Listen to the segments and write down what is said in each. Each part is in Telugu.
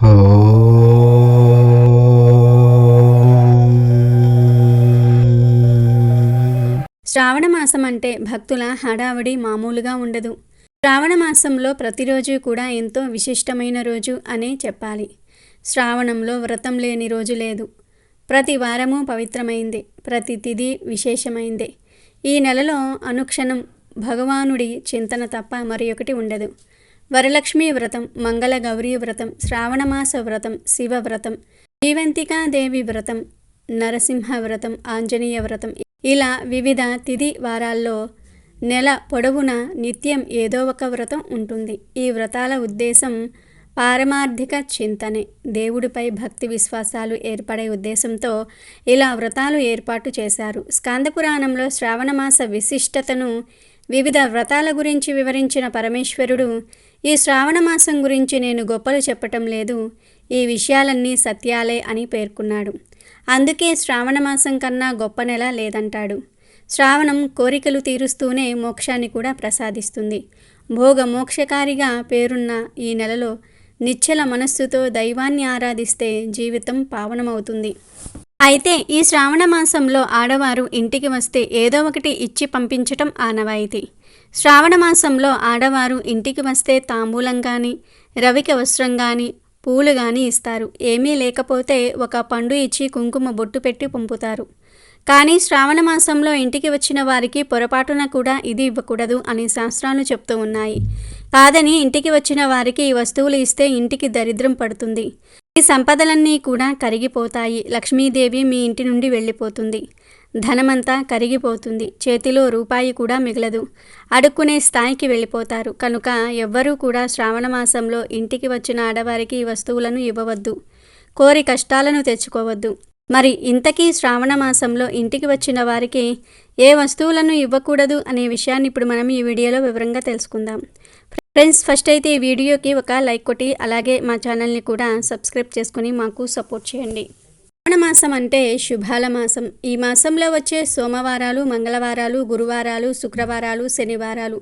శ్రావణ మాసం అంటే భక్తుల హడావిడి మామూలుగా ఉండదు. శ్రావణ మాసంలో ప్రతిరోజు కూడా ఎంతో విశిష్టమైన రోజు అనే చెప్పాలి. శ్రావణంలో వ్రతం లేని రోజు లేదు. ప్రతి వారము పవిత్రమైందే ప్రతి తిథి విశేషమైందే. ఈ నెలలో అనుక్షణం భగవానుడి చింతన తప్ప మరి ఒకటి ఉండదు. వరలక్ష్మీ వ్రతం మంగళ గౌరీ వ్రతం శ్రావణమాస వ్రతం శివ వ్రతం దేవి వ్రతం నరసింహ వ్రతం ఆంజనేయ వ్రతం. ఇలా వివిధ తిథి వారాల్లో నెల పొడవునా నిత్యం ఏదో ఒక వ్రతం ఉంటుంది. ఈ వ్రతాల ఉద్దేశం పారమార్థిక చింతనే. దేవుడిపై భక్తి విశ్వాసాలు ఏర్పడే ఉద్దేశంతో ఇలా వ్రతాలు ఏర్పాటు చేశారు. స్కాందపురాణంలో శ్రావణమాస విశిష్టతను వివిధ వ్రతాల గురించి వివరించిన పరమేశ్వరుడు ఈ శ్రావణ మాసం గురించి నేను గొప్పలు చెప్పటం లేదు. ఈ విషయాలన్నీ సత్యాలే అని పేర్కొన్నాడు. అందుకే శ్రావణ మాసం కన్నా గొప్ప నెల లేదంటాడు. శ్రావణం కోరికలు తీరుస్తూనే మోక్షాన్ని కూడా ప్రసాదిస్తుంది. భోగ మోక్షకారిగా పేరున్న ఈ నెలలో నిశ్చల మనస్సుతో దైవాన్ని ఆరాధిస్తే జీవితం పావనమవుతుంది. అయితే ఈ శ్రావణ మాసంలో ఆడవారు ఇంటికి వస్తే ఏదో ఒకటి ఇచ్చి పంపించటం ఆనవాయితీ. శ్రావణ మాసంలో ఆడవారు ఇంటికి వస్తే తాంబూలం కానీ రవిక వస్త్రం కానీ పూలు కానీ ఇస్తారు. ఏమీ లేకపోతే ఒక పండు ఇచ్చి కుంకుమ బొట్టు పెట్టి పంపుతారు కానీ శ్రావణ మాసంలో ఇంటికి వచ్చిన వారికి పొరపాటున కూడా ఇది ఇవ్వకూడదు అని శాస్త్రాలు చెప్తూ ఉన్నాయి. కాదని ఇంటికి వచ్చిన వారికి ఈ వస్తువులు ఇస్తే ఇంటికి దరిద్రం పడుతుంది. ఈ సంపదలన్నీ కూడా కరిగిపోతాయి. లక్ష్మీదేవి మీ ఇంటి నుండి వెళ్ళిపోతుంది. ధనమంతా కరిగిపోతుంది. చేతిలో రూపాయి కూడా మిగలదు. అడుక్కునే స్థాయికి వెళ్ళిపోతారు. కనుక ఎవ్వరూ కూడా శ్రావణ మాసంలో ఇంటికి వచ్చిన ఆడవారికి ఈ వస్తువులను ఇవ్వవద్దు. కోరి కష్టాలను తెచ్చుకోవద్దు. మరి ఇంతకీ శ్రావణ మాసంలో ఇంటికి వచ్చిన వారికి ఏ వస్తువులను ఇవ్వకూడదు అనే విషయాన్ని ఇప్పుడు మనం ఈ వీడియోలో వివరంగా తెలుసుకుందాం. ఫ్రెండ్స్ ఫస్ట్ అయితే ఈ వీడియోకి ఒక లైక్ కొట్టి అలాగే మా ఛానల్ని కూడా సబ్స్క్రైబ్ చేసుకుని మాకు సపోర్ట్ చేయండి. శ్రావణ మాసం అంటే శుభాల మాసం. ఈ మాసంలో వచ్చే సోమవారాలు మంగళవారాలు గురువారాలు శుక్రవారాలు శనివారాలు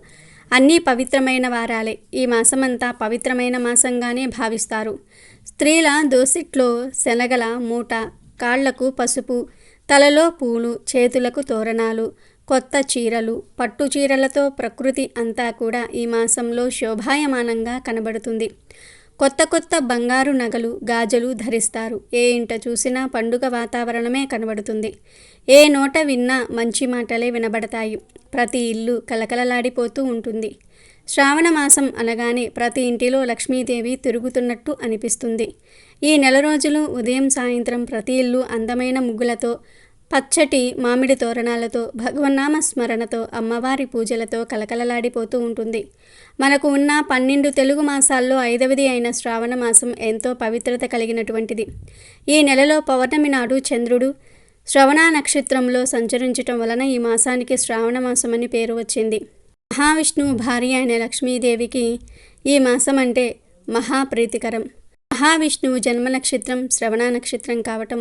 అన్నీ పవిత్రమైన వారాలే. ఈ మాసమంతా పవిత్రమైన మాసంగానే భావిస్తారు. స్త్రీల దోసిట్లో శనగల మూట కాళ్ళకు పసుపు తలలో పూలు చేతులకు తోరణాలు కొత్త చీరలు పట్టు చీరలతో ప్రకృతి అంతా కూడా ఈ మాసంలో శోభాయమానంగా కనబడుతుంది. కొత్త కొత్త బంగారు నగలు గాజులు ధరిస్తారు. ఏ ఇంట చూసినా పండుగ వాతావరణమే కనబడుతుంది. ఏ నోట విన్నా మంచి మాటలే వినబడతాయి. ప్రతి ఇల్లు కలకలలాడిపోతూ ఉంటుంది. శ్రావణ మాసం అనగానే ప్రతి ఇంటిలో లక్ష్మీదేవి తిరుగుతున్నట్టు అనిపిస్తుంది. ఈ నెల రోజులు ఉదయం సాయంత్రం ప్రతి ఇల్లు అందమైన ముగ్గులతో పచ్చటి మామిడి తోరణాలతో భగవన్నామ స్మరణతో అమ్మవారి పూజలతో కలకలలాడిపోతూ ఉంటుంది. మనకు ఉన్న పన్నెండు తెలుగు మాసాల్లో ఐదవది అయిన శ్రావణ మాసం ఎంతో పవిత్రత కలిగినటువంటిది. ఈ నెలలో పౌర్ణమి నాడు చంద్రుడు శ్రవణ నక్షత్రంలో సంచరించటం వలన ఈ మాసానికి శ్రావణ మాసం అని పేరు వచ్చింది. మహావిష్ణువు భార్య అయిన లక్ష్మీదేవికి ఈ మాసం అంటే మహాప్రీతికరం మహావిష్ణువు జన్మ నక్షత్రం శ్రవణ నక్షత్రం కావటం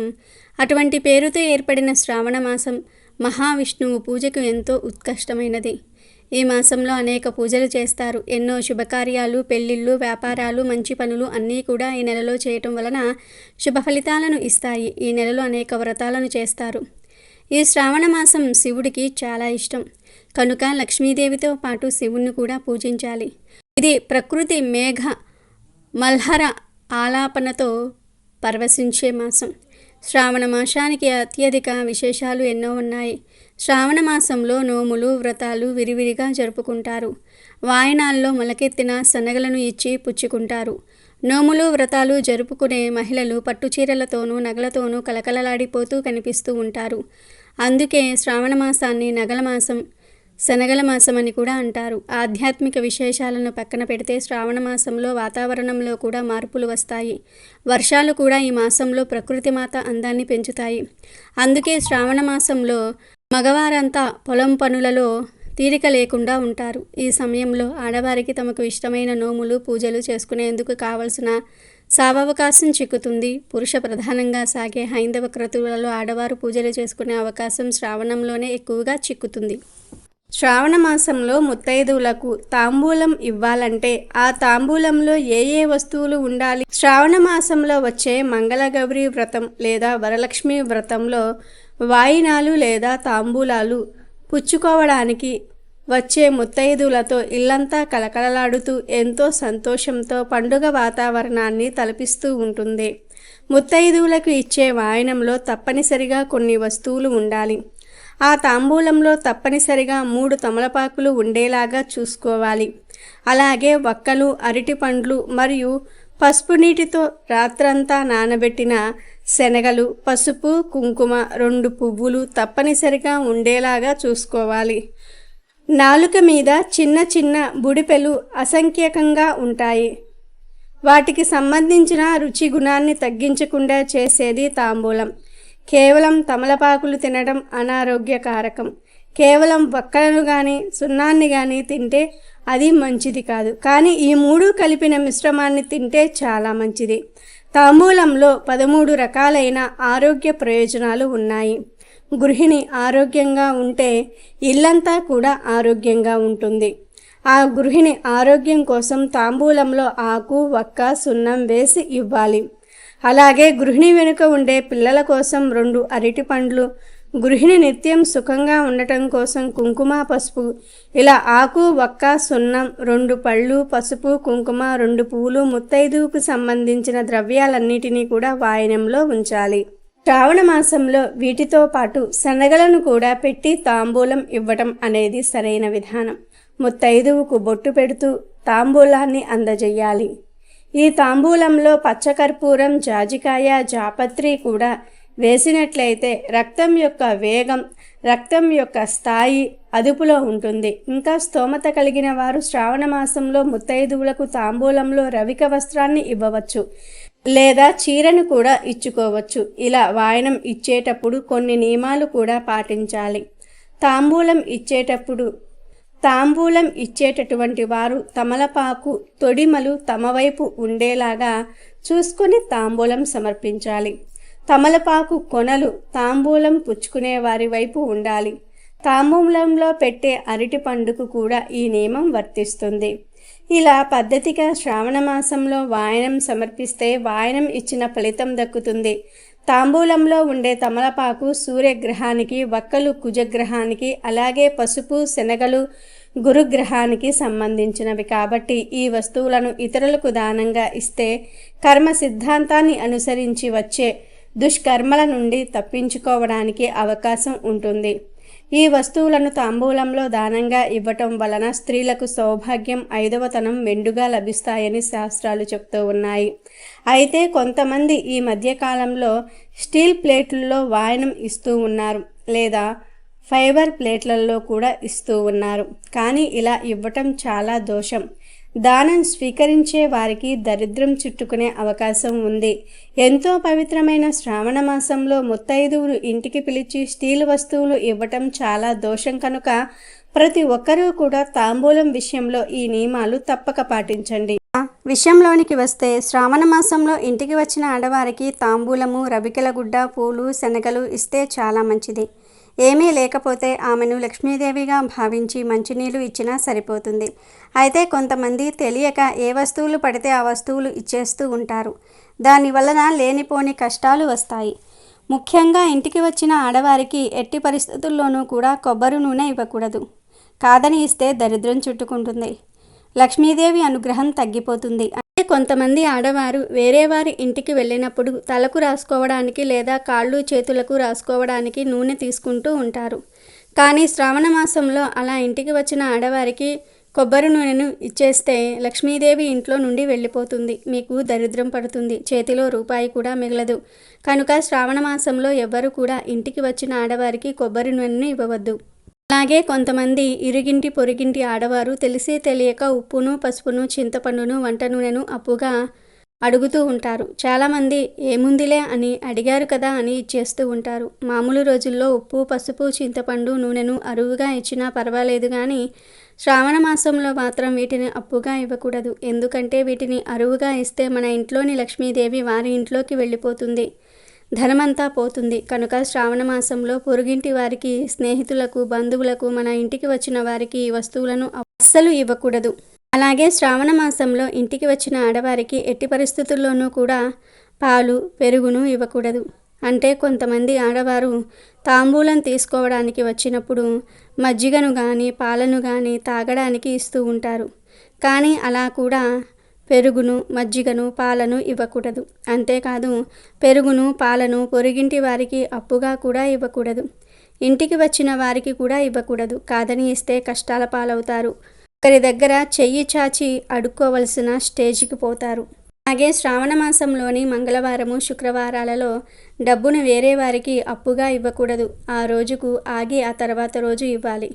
అటువంటి పేరుతో ఏర్పడిన శ్రావణ మాసం మహావిష్ణువు పూజకు ఎంతో ఉత్కష్టమైనది. ఈ మాసంలో అనేక పూజలు చేస్తారు. ఎన్నో శుభకార్యాలు పెళ్ళిళ్ళు వ్యాపారాలు మంచి పనులు అన్నీ కూడా ఈ నెలలో చేయటం వలన శుభ ఫలితాలను ఇస్తాయి. ఈ నెలలో అనేక వ్రతాలను చేస్తారు. ఈ శ్రావణ మాసం శివుడికి చాలా ఇష్టం. కనుక లక్ష్మీదేవితో పాటు శివుణ్ణి కూడా పూజించాలి. ఇది ప్రకృతి మేఘ మల్హర ఆలాపనతో పరవశించే మాసం. శ్రావణ మాసానికి అత్యధిక విశేషాలు ఎన్నో ఉన్నాయి. శ్రావణ మాసంలో నోములు వ్రతాలు విరివిరిగా జరుపుకుంటారు. వాయనాల్లో మొలకెత్తిన శనగలను ఇచ్చి పుచ్చుకుంటారు. నోములు వ్రతాలు జరుపుకునే మహిళలు పట్టుచీరలతోనూ నగలతోనూ కలకలలాడిపోతూ కనిపిస్తూ ఉంటారు. అందుకే శ్రావణ మాసాన్ని నగల మాసం శనగల మాసం అని కూడా అంటారు. ఆధ్యాత్మిక విశేషాలను పక్కన పెడితే శ్రావణ మాసంలో వాతావరణంలో కూడా మార్పులు వస్తాయి. వర్షాలు కూడా ఈ మాసంలో ప్రకృతి మాత అందాన్ని పెంచుతాయి. అందుకే శ్రావణ మాసంలో మగవారంతా పొలం పనులలో తీరిక లేకుండా ఉంటారు. ఈ సమయంలో ఆడవారికి తమకు ఇష్టమైన నోములు పూజలు చేసుకునేందుకు కావలసిన సావకాశం చిక్కుతుంది. పురుష ప్రధానంగా సాగే హైందవ క్రతువులలో ఆడవారు పూజలు చేసుకునే అవకాశం శ్రావణంలోనే ఎక్కువగా చిక్కుతుంది. శ్రావణ మాసంలో ముత్తైదువులకు తాంబూలం ఇవ్వాలంటే ఆ తాంబూలంలో ఏ ఏ వస్తువులు ఉండాలి? శ్రావణ మాసంలో వచ్చే మంగళగౌరి వ్రతం లేదా వరలక్ష్మి వ్రతంలో వాయినాలు లేదా తాంబూలాలు పుచ్చుకోవడానికి వచ్చే ముత్తైదులతో ఇల్లంతా కలకలలాడుతూ ఎంతో సంతోషంతో పండుగ వాతావరణాన్ని తలపిస్తూ ఉంటుంది. ముత్తైదువులకు ఇచ్చే వాయనంలో తప్పనిసరిగా కొన్ని వస్తువులు ఉండాలి. ఆ తాంబూలంలో తప్పనిసరిగా మూడు తమలపాకులు ఉండేలాగా చూసుకోవాలి. అలాగే వక్కలు అరటి పండ్లు మరియు పసుపు నీటితో రాత్రంతా నానబెట్టిన శనగలు పసుపు కుంకుమ రెండు పువ్వులు తప్పనిసరిగా ఉండేలాగా చూసుకోవాలి. నాలుక మీద చిన్న చిన్న బుడిపెలు అసంఖ్యకంగా ఉంటాయి. వాటికి సంబంధించిన రుచి గుణాన్ని తగ్గించకుండా చేసేది తాంబూలం. కేవలం తమలపాకులు తినడం అనారోగ్యకారకం. కేవలం వక్కలను కానీ సున్నాన్ని కానీ తింటే అది మంచిది కాదు. కానీ ఈ మూడు కలిపిన మిశ్రమాన్ని తింటే చాలా మంచిది. తాంబూలంలో పదమూడు రకాలైన ఆరోగ్య ప్రయోజనాలు ఉన్నాయి. గృహిణి ఆరోగ్యంగా ఉంటే ఇల్లంతా కూడా ఆరోగ్యంగా ఉంటుంది. ఆ గృహిణి ఆరోగ్యం కోసం తాంబూలంలో ఆకు వక్క సున్నం వేసి ఇవ్వాలి. అలాగే గృహిణి వెనుక ఉండే పిల్లల కోసం రెండు అరటి పండ్లు గృహిణి నిత్యం సుఖంగా ఉండటం కోసం కుంకుమ పసుపు ఇలా ఆకు వక్క సున్నం రెండు పళ్ళు పసుపు కుంకుమ రెండు పువ్వులు ముత్తైదువుకు సంబంధించిన ద్రవ్యాలన్నిటినీ కూడా వాయనంలో ఉంచాలి. శ్రావణ మాసంలో వీటితో పాటు శనగలను కూడా పెట్టి తాంబూలం ఇవ్వటం అనేది సరైన విధానం. ముత్తైదువుకు బొట్టు పెడుతూ తాంబూలాన్ని అందజేయాలి. ఈ తాంబూలంలో పచ్చకర్పూరం జాజికాయ జాపత్రి కూడా వేసినట్లయితే రక్తం యొక్క వేగం రక్తం యొక్క స్థాయి అదుపులో ఉంటుంది. ఇంకా స్తోమత కలిగిన వారు శ్రావణ మాసంలో ముత్తైదువులకు తాంబూలంలో రవిక వస్త్రాన్ని ఇవ్వవచ్చు లేదా చీరను కూడా ఇచ్చుకోవచ్చు. ఇలా వాయనం ఇచ్చేటప్పుడు కొన్ని నియమాలు కూడా పాటించాలి. తాంబూలం ఇచ్చేటప్పుడు తాంబూలం ఇచ్చేటటువంటి వారు తమలపాకు తొడిమలు తమ వైపు ఉండేలాగా చూసుకొని తాంబూలం సమర్పించాలి. తమలపాకు కొనలు తాంబూలం పుచ్చుకునే వారి వైపు ఉండాలి. తాంబూలంలో పెట్టే అరటి పండుకు కూడా ఈ నియమం వర్తిస్తుంది. ఇలా పద్ధతిగా శ్రావణ మాసంలో వాయనం సమర్పిస్తే వాయనం ఇచ్చిన ఫలితం దక్కుతుంది. తాంబూలంలో ఉండే తమలపాకు సూర్యగ్రహానికి వక్కలు కుజగ్రహానికి అలాగే పసుపు శనగలు గురుగ్రహానికి సంబంధించినవి. కాబట్టి ఈ వస్తువులను ఇతరులకు దానంగా ఇస్తే కర్మ సిద్ధాంతాన్ని అనుసరించి వచ్చే దుష్కర్మల నుండి తప్పించుకోవడానికి అవకాశం ఉంటుంది. ఈ వస్తువులను తాంబూలంలో దానంగా ఇవ్వటం వలన స్త్రీలకు సౌభాగ్యం ఐదవతనం మెండుగా లభిస్తాయని శాస్త్రాలు చెప్తూ ఉన్నాయి. అయితే కొంతమంది ఈ మధ్యకాలంలో స్టీల్ ప్లేట్లలో వాయనం ఇస్తూ ఉన్నారు లేదా ఫైబర్ ప్లేట్లలో కూడా ఇస్తూ ఉన్నారు. కానీ ఇలా ఇవ్వటం చాలా దోషం. దానం స్వీకరించే వారికి దరిద్రం చుట్టుకునే అవకాశం ఉంది. ఎంతో పవిత్రమైన శ్రావణ మాసంలో ముత్తైదువులు ఇంటికి పిలిచి స్టీల్ వస్తువులు ఇవ్వటం చాలా దోషం కనుక ప్రతి ఒక్కరూ కూడా తాంబూలం విషయంలో ఈ నియమాలు తప్పక పాటించండి. విషయంలోనికి వస్తే శ్రావణ మాసంలో ఇంటికి వచ్చిన ఆడవారికి తాంబూలము రవికెల గుడ్డ పూలు శనగలు ఇస్తే చాలా మంచిది. ఏమీ లేకపోతే ఆమెను లక్ష్మీదేవిగా భావించి మంచినీళ్ళు ఇచ్చినా సరిపోతుంది. అయితే కొంతమంది తెలియక ఏ వస్తువులు పడితే ఆ వస్తువులు ఇచ్చేస్తూ ఉంటారు. దానివలన లేనిపోని కష్టాలు వస్తాయి. ముఖ్యంగా ఇంటికి వచ్చిన ఆడవారికి ఎట్టి పరిస్థితుల్లోనూ కూడా కొబ్బరి నూనె ఇవ్వకూడదు. కాదని ఇస్తే దరిద్రం చుట్టుకుంటుంది. లక్ష్మీదేవి అనుగ్రహం తగ్గిపోతుంది. కొంతమంది ఆడవారు వేరే వారి ఇంటికి వెళ్ళినప్పుడు తలకు రాసుకోవడానికి లేదా కాళ్ళు చేతులకు రాసుకోవడానికి నూనె తీసుకుంటూ ఉంటారు. కానీ శ్రావణ మాసంలో అలా ఇంటికి వచ్చిన ఆడవారికి కొబ్బరి నూనెను ఇచ్చేస్తే లక్ష్మీదేవి ఇంట్లో నుండి వెళ్ళిపోతుంది. మీకు దరిద్రం పడుతుంది. చేతిలో రూపాయి కూడా మిగలదు. కనుక శ్రావణ మాసంలో ఎవ్వరు కూడా ఇంటికి వచ్చిన ఆడవారికి కొబ్బరి నూనెను ఇవ్వవద్దు. అలాగే కొంతమంది ఇరుగింటి పొరిగింటి ఆడవారు తెలిసి తెలియక ఉప్పును పసుపును చింతపండును వంట నూనెను అప్పుగా అడుగుతూ ఉంటారు. చాలామంది ఏముందిలే అని అడిగారు కదా అని ఇచ్చేస్తూ ఉంటారు. మామూలు రోజుల్లో ఉప్పు పసుపు చింతపండు నూనెను అరువుగా ఇచ్చినా పర్వాలేదు కానీ శ్రావణ మాసంలో మాత్రం వీటిని అప్పుగా ఇవ్వకూడదు. ఎందుకంటే వీటిని అరువుగా ఇస్తే మన ఇంట్లోని లక్ష్మీదేవి వారి ఇంట్లోకి వెళ్ళిపోతుంది. ధనమంతా పోతుంది. కనుక శ్రావణ మాసంలో పొరుగింటి వారికి స్నేహితులకు బంధువులకు మన ఇంటికి వచ్చిన వారికి ఈ వస్తువులను అస్సలు ఇవ్వకూడదు. అలాగే శ్రావణ మాసంలో ఇంటికి వచ్చిన ఆడవారికి ఎట్టి పరిస్థితుల్లోనూ కూడా పాలు పెరుగును ఇవ్వకూడదు. అంటే కొంతమంది ఆడవారు తాంబూలం తీసుకోవడానికి వచ్చినప్పుడు మజ్జిగను కానీ పాలను కానీ తాగడానికి ఇస్తూ ఉంటారు. కానీ అలా కూడా పెరుగును మజ్జిగను పాలను ఇవ్వకూడదు. అంతేకాదు పెరుగును పాలను పొరుగింటి వారికి అప్పుగా కూడా ఇవ్వకూడదు. ఇంటికి వచ్చిన వారికి కూడా ఇవ్వకూడదు. కాదని ఇస్తే కష్టాల పాలవుతారు. ఒకరి దగ్గర చెయ్యి చాచి అడుక్కోవలసిన స్టేజికి పోతారు. అలాగే శ్రావణ మాసంలోని మంగళవారము శుక్రవారాలలో డబ్బును వేరే వారికి అప్పుగా ఇవ్వకూడదు. ఆ రోజుకు ఆగి ఆ తర్వాత రోజు ఇవ్వాలి.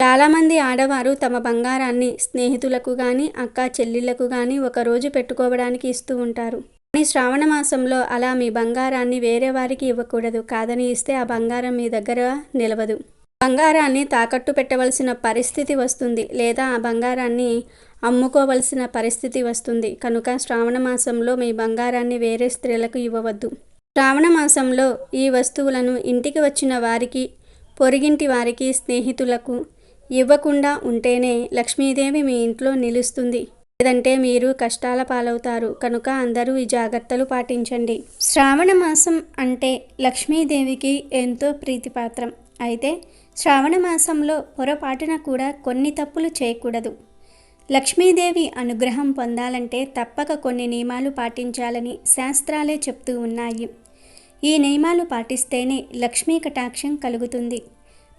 చాలామంది ఆడవారు తమ బంగారాన్ని స్నేహితులకు కానీ అక్క చెల్లిళ్ళకు కానీ ఒకరోజు పెట్టుకోవడానికి ఇస్తూ ఉంటారు. కానీ శ్రావణ మాసంలో అలా మీ బంగారాన్ని వేరే వారికి ఇవ్వకూడదు. కాదని ఇస్తే ఆ బంగారం మీ దగ్గర నిలవదు. బంగారాన్ని తాకట్టు పెట్టవలసిన పరిస్థితి వస్తుంది లేదా ఆ బంగారాన్ని అమ్ముకోవలసిన పరిస్థితి వస్తుంది. కనుక శ్రావణ మాసంలో మీ బంగారాన్ని వేరే స్త్రీలకు ఇవ్వవద్దు. శ్రావణ మాసంలో ఈ వస్తువులను ఇంటికి వచ్చిన వారికి పొరిగింటి వారికి స్నేహితులకు ఇవ్వకుండా ఉంటేనే లక్ష్మీదేవి మీ ఇంట్లో నిలుస్తుంది. లేదంటే మీరు కష్టాల పాలవుతారు. కనుక అందరూ ఈ జాగ్రత్తలు పాటించండి. శ్రావణ మాసం అంటే లక్ష్మీదేవికి ఎంతో ప్రీతిపాత్రం. అయితే శ్రావణ మాసంలో పొరపాటున కూడా కొన్ని తప్పులు చేయకూడదు. లక్ష్మీదేవి అనుగ్రహం పొందాలంటే తప్పక కొన్ని నియమాలు పాటించాలని శాస్త్రాలే చెప్తూ ఉన్నాయి. ఈ నియమాలు పాటిస్తేనే లక్ష్మీ కటాక్షం కలుగుతుంది.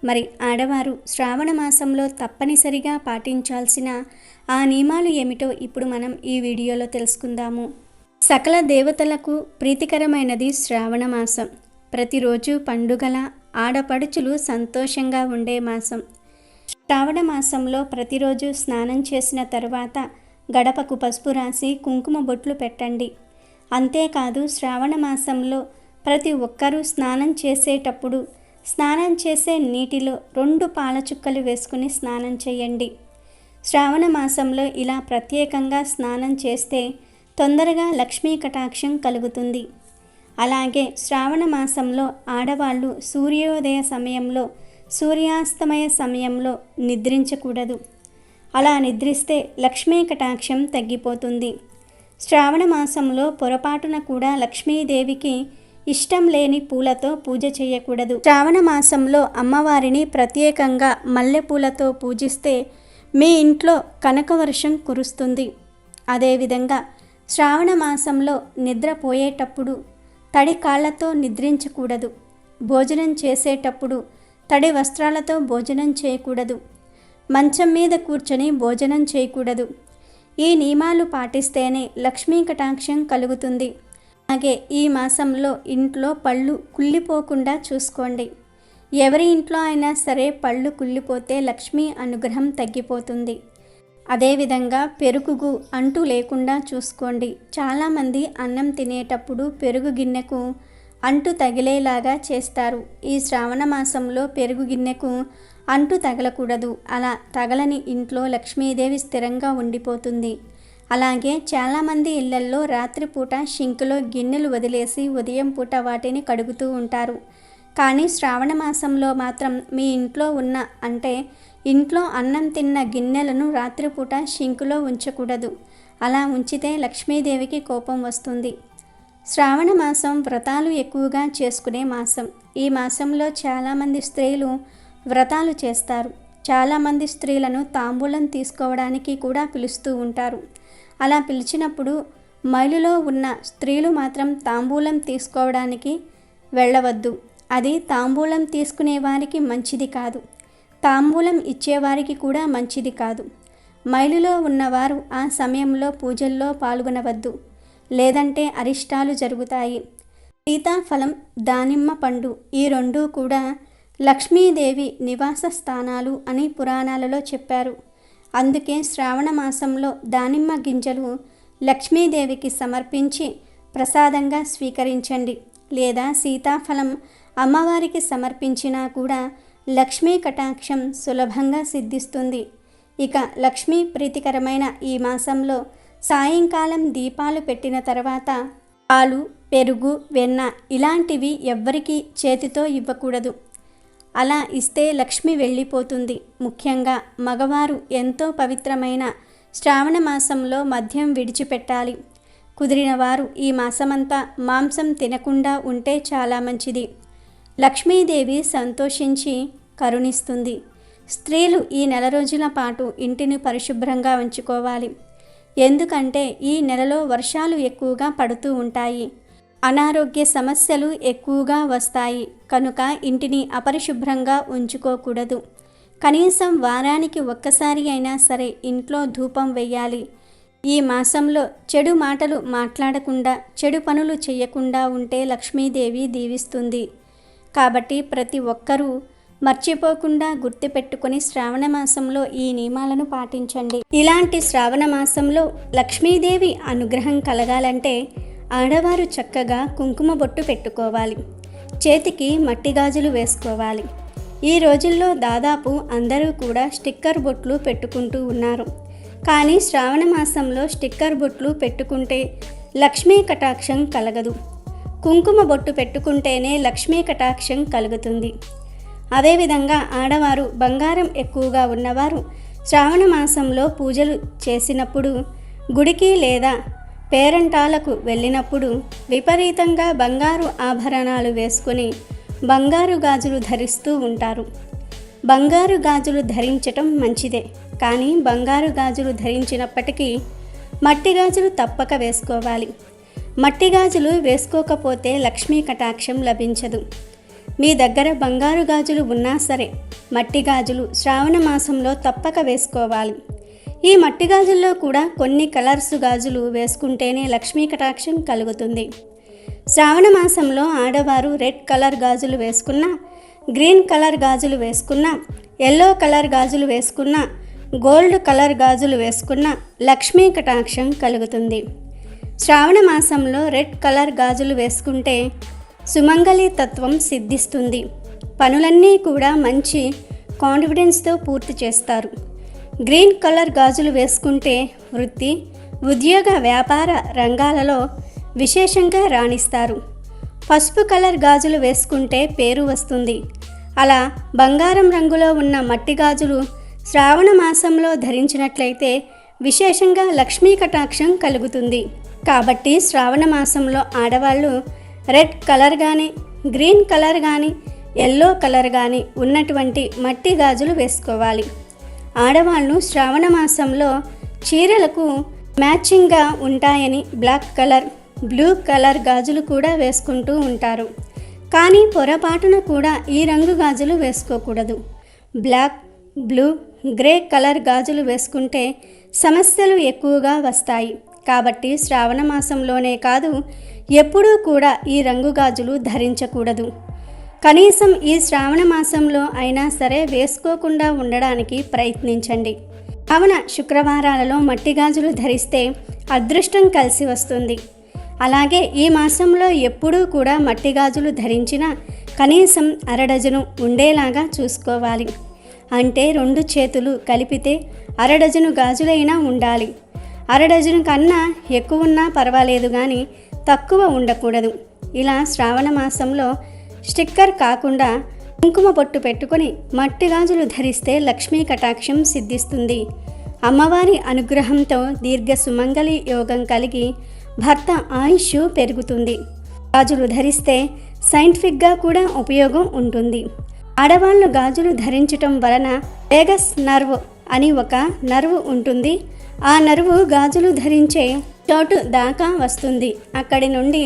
మరి ఆడవారు శ్రావణ మాసంలో తప్పనిసరిగా పాటించాల్సిన ఆ నియమాలు ఏమిటో ఇప్పుడు మనం ఈ వీడియోలో తెలుసుకుందాము. సకల దేవతలకు ప్రీతికరమైనది శ్రావణ మాసం. ప్రతిరోజు పండుగల ఆడపడుచులు సంతోషంగా ఉండే మాసం. శ్రావణ మాసంలో ప్రతిరోజు స్నానం చేసిన తర్వాత గడపకు పసుపు రాసి కుంకుమ బొట్లు పెట్టండి. అంతేకాదు శ్రావణ మాసంలో ప్రతి ఒక్కరూ స్నానం చేసేటప్పుడు స్నానం చేసే నీటిలో రెండు పాల చుక్కలు వేసుకుని స్నానం చేయండి. శ్రావణ మాసంలో ఇలా ప్రత్యేకంగా స్నానం చేస్తే తొందరగా లక్ష్మీ కటాక్షం కలుగుతుంది. అలాగే శ్రావణ మాసంలో ఆడవాళ్ళు సూర్యోదయ సమయంలో సూర్యాస్తమయ సమయంలో నిద్రించకూడదు. అలా నిద్రిస్తే లక్ష్మీ కటాక్షం తగ్గిపోతుంది. శ్రావణ మాసంలో పొరపాటున కూడా లక్ష్మీదేవికి ఇష్టం లేని పూలతో పూజ చేయకూడదు. శ్రావణ మాసంలో అమ్మవారిని ప్రత్యేకంగా మల్లెపూలతో పూజిస్తే మీ ఇంట్లో కనకవర్షం కురుస్తుంది. అదేవిధంగా శ్రావణ మాసంలో నిద్రపోయేటప్పుడు తడి కాళ్ళతో నిద్రించకూడదు. భోజనం చేసేటప్పుడు తడి వస్త్రాలతో భోజనం చేయకూడదు. మంచం మీద కూర్చొని భోజనం చేయకూడదు. ఈ నియమాలు పాటిస్తేనే లక్ష్మీ కటాక్షం కలుగుతుంది. అలాగే ఈ మాసంలో ఇంట్లో పళ్ళు కుళ్ళిపోకుండా చూసుకోండి. ఎవరి ఇంట్లో అయినా సరే పళ్ళు కుళ్ళిపోతే లక్ష్మీ అనుగ్రహం తగ్గిపోతుంది. అదేవిధంగా పెరుగుకు అంటూ లేకుండా చూసుకోండి. చాలామంది అన్నం తినేటప్పుడు పెరుగు గిన్నెకు అంటు తగిలేలాగా చేస్తారు. ఈ శ్రావణ మాసంలో పెరుగు గిన్నెకు అంటు తగలకూడదు. అలా తగలని ఇంట్లో లక్ష్మీదేవి స్థిరంగా ఉండిపోతుంది. అలాగే చాలామంది ఇళ్ళల్లో రాత్రిపూట షింకులో గిన్నెలు వదిలేసి ఉదయం పూట వాటిని కడుగుతూ ఉంటారు. కానీ శ్రావణ మాసంలో మాత్రం మీ ఇంట్లో ఉన్న అంటే ఇంట్లో అన్నం తిన్న గిన్నెలను రాత్రిపూట షింకులో ఉంచకూడదు. అలా ఉంచితే లక్ష్మీదేవికి కోపం వస్తుంది. శ్రావణ మాసం వ్రతాలు ఎక్కువగా చేసుకునే మాసం. ఈ మాసంలో చాలామంది స్త్రీలు వ్రతాలు చేస్తారు. చాలామంది స్త్రీలను తాంబూలం తీసుకోవడానికి కూడా పిలుస్తూ ఉంటారు. అలా పిలిచినప్పుడు మైలులో ఉన్న స్త్రీలు మాత్రం తాంబూలం తీసుకోవడానికి వెళ్ళవద్దు. అది తాంబూలం తీసుకునే వారికి మంచిది కాదు. తాంబూలం ఇచ్చేవారికి కూడా మంచిది కాదు. మైలులో ఉన్నవారు ఆ సమయంలో పూజల్లో పాల్గొనవద్దు. లేదంటే అరిష్టాలు జరుగుతాయి. సీతాఫలం దానిమ్మ పండు ఈ రెండూ కూడా లక్ష్మీదేవి నివాస స్థానాలు అని పురాణాలలో చెప్పారు. అందుకే శ్రావణ మాసంలో దానిమ్మ గింజలు లక్ష్మీదేవికి సమర్పించి ప్రసాదంగా స్వీకరించండి. లేదా సీతాఫలం అమ్మవారికి సమర్పించినా కూడా లక్ష్మీ కటాక్షం సులభంగా సిద్ధిస్తుంది. ఇక లక్ష్మీ ప్రీతికరమైన ఈ మాసంలో సాయంకాలం దీపాలు పెట్టిన తర్వాత పాలు పెరుగు వెన్న ఇలాంటివి ఎవ్వరికీ చేతితో ఇవ్వకూడదు. అలా ఇస్తే లక్ష్మి వెళ్ళిపోతుంది. ముఖ్యంగా మగవారు ఎంతో పవిత్రమైన శ్రావణ మాసంలో మద్యం విడిచిపెట్టాలి. కుదిరిన వారు ఈ మాసమంతా మాంసం తినకుండా ఉంటే చాలా మంచిది. లక్ష్మీదేవి సంతోషించి కరుణిస్తుంది. స్త్రీలు ఈ నెల రోజుల పాటు ఇంటిని పరిశుభ్రంగా ఉంచుకోవాలి. ఎందుకంటే ఈ నెలలో వర్షాలు ఎక్కువగా పడుతూ ఉంటాయి. అనారోగ్య సమస్యలు ఎక్కువగా వస్తాయి కనుక ఇంటిని అపరిశుభ్రంగా ఉంచుకోకూడదు. కనీసం వారానికి ఒక్కసారి అయినా సరే ఇంట్లో ధూపం వెయ్యాలి. ఈ మాసంలో చెడు మాటలు మాట్లాడకుండా చెడు పనులు చేయకుండా ఉంటే లక్ష్మీదేవి దీవిస్తుంది. కాబట్టి ప్రతి ఒక్కరూ మర్చిపోకుండా గుర్తుపెట్టుకుని శ్రావణ మాసంలో ఈ నియమాలను పాటించండి. ఇలాంటి శ్రావణ మాసంలో లక్ష్మీదేవి అనుగ్రహం కలగాలంటే ఆడవారు చక్కగా కుంకుమ బొట్టు పెట్టుకోవాలి. చేతికి మట్టి గాజులు వేసుకోవాలి. ఈ రోజుల్లో దాదాపు అందరూ కూడా స్టిక్కర్ బొట్లు పెట్టుకుంటూ ఉన్నారు. కానీ శ్రావణ మాసంలో స్టిక్కర్ బొట్లు పెట్టుకుంటే లక్ష్మీ కటాక్షం కలగదు. కుంకుమ బొట్టు పెట్టుకుంటేనే లక్ష్మీ కటాక్షం కలుగుతుంది. అదేవిధంగా ఆడవారు బంగారం ఎక్కువగా ఉన్నవారు శ్రావణ మాసంలో పూజలు చేసినప్పుడు గుడికి లేదా పేరంటాలకు వెళ్ళినప్పుడు విపరీతంగా బంగారు ఆభరణాలు వేసుకొని బంగారు గాజులు ధరిస్తూ ఉంటారు. బంగారు గాజులు ధరించటం మంచిదే కానీ బంగారు గాజులు ధరించినప్పటికీ మట్టి గాజులు తప్పక వేసుకోవాలి. మట్టి గాజులు వేసుకోకపోతే లక్ష్మీ కటాక్షం లభించదు. మీ దగ్గర బంగారు గాజులు ఉన్నా సరే మట్టి గాజులు శ్రావణ మాసంలో తప్పక వేసుకోవాలి. ఈ మట్టి గాజుల్లో కూడా కొన్ని కలర్స్ గాజులు వేసుకుంటేనే లక్ష్మీ కటాక్షం కలుగుతుంది. శ్రావణ మాసంలో ఆడవారు రెడ్ కలర్ గాజులు వేసుకున్నా గ్రీన్ కలర్ గాజులు వేసుకున్నా ఎల్లో కలర్ గాజులు వేసుకున్నా గోల్డ్ కలర్ గాజులు వేసుకున్న లక్ష్మీ కటాక్షం కలుగుతుంది. శ్రావణ మాసంలో రెడ్ కలర్ గాజులు వేసుకుంటే సుమంగళి తత్వం సిద్ధిస్తుంది. పనులన్నీ కూడా మంచి కాన్ఫిడెన్స్తో పూర్తి చేస్తారు. గ్రీన్ కలర్ గాజులు వేసుకుంటే వృత్తి ఉద్యోగ వ్యాపార రంగాలలో విశేషంగా రాణిస్తారు. పసుపు కలర్ గాజులు వేసుకుంటే పేరు వస్తుంది. అలా బంగారం రంగులో ఉన్న మట్టి గాజులు శ్రావణ మాసంలో ధరించినట్లయితే విశేషంగా లక్ష్మీ కటాక్షం కలుగుతుంది. కాబట్టి శ్రావణ మాసంలో ఆడవాళ్ళు రెడ్ కలర్ కానీ గ్రీన్ కలర్ కానీ ఎల్లో కలర్ కానీ ఉన్నటువంటి మట్టి గాజులు వేసుకోవాలి. ఆడవాళ్ళు శ్రావణ మాసంలో చీరలకు మ్యాచింగ్గా ఉంటాయని బ్లాక్ కలర్ బ్లూ కలర్ గాజులు కూడా వేసుకుంటూ ఉంటారు. కానీ పొరపాటున కూడా ఈ రంగు గాజులు వేసుకోకూడదు. బ్లాక్ బ్లూ గ్రే కలర్ గాజులు వేసుకుంటే సమస్యలు ఎక్కువగా వస్తాయి. కాబట్టి శ్రావణ మాసంలోనే కాదు ఎప్పుడూ కూడా ఈ రంగు గాజులు ధరించకూడదు. కనీసం ఈ శ్రావణ మాసంలో అయినా సరే వేసుకోకుండా ఉండడానికి ప్రయత్నించండి. కావున శుక్రవారాలలో మట్టి గాజులు ధరిస్తే అదృష్టం కలిసి వస్తుంది. అలాగే ఈ మాసంలో ఎప్పుడూ కూడా మట్టి గాజులు ధరించిన కనీసం అరడజను ఉండేలాగా చూసుకోవాలి. అంటే రెండు చేతులు కలిపితే అరడజను గాజులైనా ఉండాలి. అరడజను కన్నా ఎక్కువ ఉన్నా పర్వాలేదు కానీ తక్కువ ఉండకూడదు. ఇలా శ్రావణ మాసంలో స్టిక్కర్ కాకుండా కుంకుమ పొట్టు పెట్టుకొని మట్టి గాజులు ధరిస్తే లక్ష్మీ కటాక్షం సిద్ధిస్తుంది. అమ్మవారి అనుగ్రహంతో దీర్ఘ సుమంగళి యోగం కలిగి భర్త ఆయుష్ పెరుగుతుంది. గాజులు ధరిస్తే సైంటిఫిక్గా కూడా ఉపయోగం ఉంటుంది. ఆడవాళ్ళు గాజులు ధరించటం వలన వేగస్ నర్వ్ అని ఒక నర్వ్ ఉంటుంది. ఆ నరువు గాజులు ధరించే చోటు దాకా వస్తుంది. అక్కడి నుండి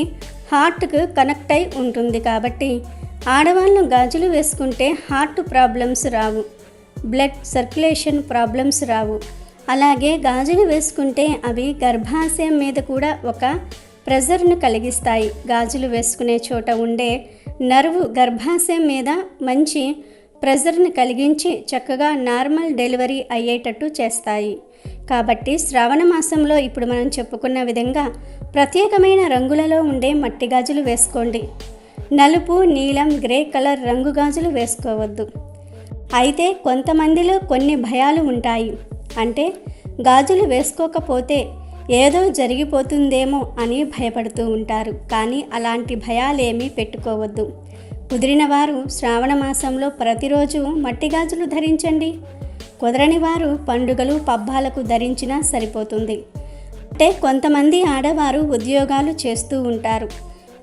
హార్ట్కు కనెక్ట్ అయి ఉంటుంది కాబట్టి ఆడవాళ్ళు గాజులు వేసుకుంటే హార్ట్ ప్రాబ్లమ్స్ రావు బ్లడ్ సర్క్యులేషన్ ప్రాబ్లమ్స్ రావు. అలాగే గాజులు వేసుకుంటే అవి గర్భాశయం మీద కూడా ఒక ప్రెజర్ను కలిగిస్తాయి. గాజులు వేసుకునే చోట ఉండే నర్వ్ గర్భాశయం మీద మంచి ప్రెజర్ని కలిగించి చక్కగా నార్మల్ డెలివరీ అయ్యేటట్టు చేస్తాయి. కాబట్టి శ్రావణ మాసంలో ఇప్పుడు మనం చెప్పుకున్న విధంగా ప్రత్యేకమైన రంగులలో ఉండే మట్టి గాజులు వేసుకోండి. నలుపు నీలం గ్రే కలర్ రంగు గాజులు వేసుకోవద్దు. అయితే కొంతమందిలో కొన్ని భయాలు ఉంటాయి. అంటే గాజులు వేసుకోకపోతే ఏదో జరిగిపోతుందేమో అని భయపడుతూ ఉంటారు. కానీ అలాంటి భయాలేమీ పెట్టుకోవద్దు. కుదిరిన వారు శ్రావణ మాసంలో ప్రతిరోజు మట్టి గాజులు ధరించండి. కుదరని వారు పండుగలు పబ్బాలకు ధరించినా సరిపోతుంది. అంటే కొంతమంది ఆడవారు ఉద్యోగాలు చేస్తూ ఉంటారు.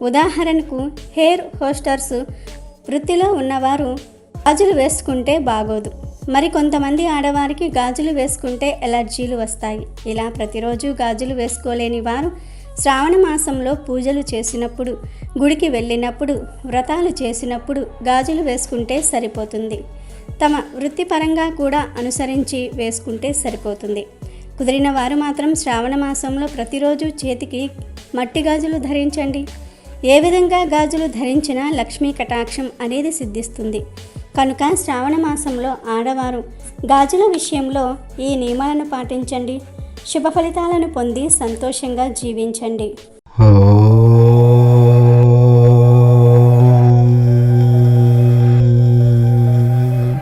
ఉదాహరణకు హెయిర్ హోస్టర్స్ వృత్తిలో ఉన్నవారు గాజులు వేసుకుంటే బాగోదు. మరి కొంతమంది ఆడవారికి గాజులు వేసుకుంటే ఎలర్జీలు వస్తాయి. ఇలా ప్రతిరోజు గాజులు వేసుకోలేని వారు శ్రావణ మాసంలో పూజలు చేసినప్పుడు గుడికి వెళ్ళినప్పుడు వ్రతాలు చేసినప్పుడు గాజులు వేసుకుంటే సరిపోతుంది. తమ వృత్తిపరంగా కూడా అనుసరించి వేసుకుంటే సరిపోతుంది. కుదిరిన వారు మాత్రం శ్రావణ మాసంలో ప్రతిరోజు చేతికి మట్టి గాజులు ధరించండి. ఏ విధంగా గాజులు ధరించినా లక్ష్మీ కటాక్షం అనేది సిద్ధిస్తుంది. కనుక శ్రావణ మాసంలో ఆడవారు గాజుల విషయంలో ఈ నియమాలను పాటించండి. శుభ ఫలితాలను పొంది సంతోషంగా జీవించండి.